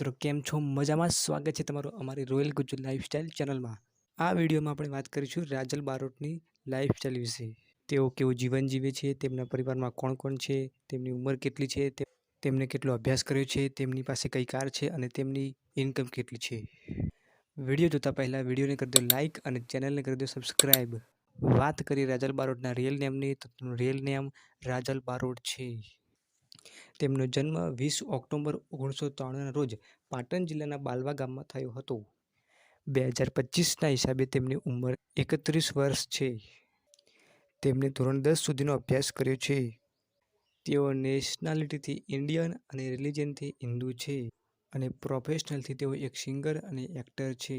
મિત્રો, કેમ છો? મજામાં? સ્વાગત છે તમારું અમારી રોયલ ગુજ્જુ લાઇફસ્ટાઇલ ચેનલમાં આ વિડીયોમાં આપણે વાત કરીશું રાજલ બારોટની લાઇફસ્ટાઇલ વિશે. તેઓ કેવું જીવન જીવે છે? તેમના પરિવારમાં કોણ કોણ છે? તેમની ઉંમર કેટલી છે? તેમને કેટલો અભ્યાસ કર્યો છે? તેમની પાસે કઈ કાર છે અને તેમની ઇન્કમ કેટલી છે? વીડિયો જોતા પહેલાં વિડીયોને કરી દો લાઇક અને ચેનલને કરી દો સબસ્ક્રાઈબ વાત કરીએ રાજલ બારોટના રિયલ નેમની તો રિયલ નેમ રાજલ બારોટ છે. તેમનો જન્મ વીસ ઓક્ટોબર ઓગણીસો ત્રાણુંના રોજ પાટણ જિલ્લાના બાલવા ગામમાં થયો હતો. બે હજાર પચીસના હિસાબે તેમની ઉંમર એકત્રીસ વર્ષ છે. તેમણે ધોરણ દસ સુધીનો અભ્યાસ કર્યો છે. તેઓ નેશનાલિટીથી ઇન્ડિયન અને રિલિજનથી હિન્દુ છે અને પ્રોફેશનલથી તેઓ એક સિંગર અને એક્ટર છે.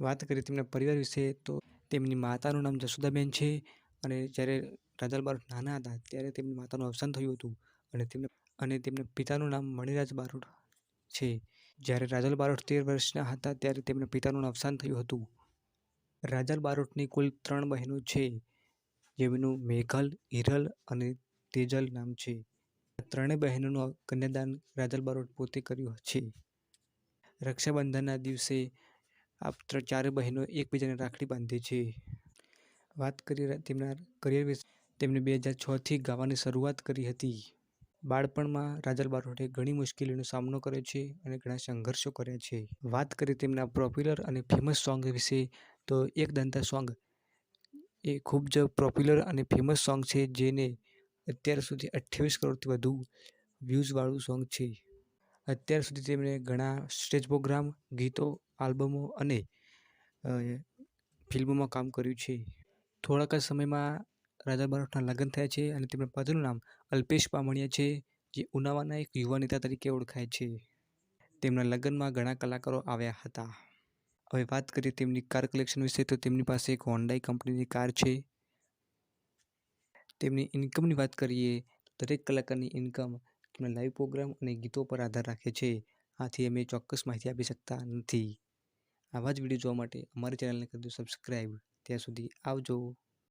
વાત કરીએ તેમના પરિવાર વિશે તો તેમની માતાનું નામ જસોદાબેન છે અને જ્યારે રાજાલબાર નાના હતા ત્યારે તેમની માતાનું અવસાન થયું હતું અને તેમને અને તેમના પિતાનું નામ મણિરાજ બારોટ છે. જ્યારે રાજલ બારોટ તેર વર્ષના હતા, ત્યારે તેમના પિતાનું અવસાન થયું હતું. રાજલ બારોટની કુલ ત્રણ બહેનો છે, જેમનું મેઘલ, હિરલ અને તેજલ નામ છે. ત્રણેય બહેનોનું કન્યાદાન રાજલ બારોટ પોતે કર્યું છે. રક્ષાબંધનના દિવસે આ ચારે બહેનો એકબીજાને રાખડી બાંધે છે. વાત કરીએ તેમના કરિયર વિશે, તેમણે બે હજાર છથી ગાવાની શરૂઆત કરી હતી. બાળપણમાં રાજલ બારોટે ઘણી મુશ્કેલીનો સામનો કર્યો છે અને ઘણા સંઘર્ષો કર્યા છે. વાત કરીએ તેમના પોપ્યુલર અને ફેમસ સોંગ વિશે, તો એક દંતા સોંગ એ ખૂબ જ પોપ્યુલર અને ફેમસ સોંગ છે, જેને અત્યાર સુધી અઠ્યાવીસ કરોડથી વધુ વ્યૂઝવાળું સોંગ છે. અત્યાર સુધી તેમણે ઘણા સ્ટેજ પ્રોગ્રામ ગીતો આલ્બમો અને ફિલ્મોમાં કામ કર્યું છે. થોડાક જ સમયમાં રાજા બારોટના લગ્ન થયા છે અને તેમના પદનું નામ અલ્પેશ પામણિયા છે, જે ઉનાવાના એક યુવા નેતા તરીકે ઓળખાય છે. તેમના લગ્નમાં ઘણા કલાકારો આવ્યા હતા. હવે વાત કરીએ તેમની કાર કલેક્શન વિશે, તો તેમની પાસે એક હોન્ડાઈ કંપનીની કાર છે. તેમની ઇન્કમની વાત કરીએ, દરેક કલાકારની ઇન્કમ તેમના લાઈવ પ્રોગ્રામ અને ગીતો પર આધાર રાખે છે. આથી અમે ચોક્કસ માહિતી આપી શકતા નથી. આવા જ વીડિયો જોવા માટે અમારી ચેનલને કરી દો સબસ્ક્રાઈબ ત્યાં સુધી આવજો.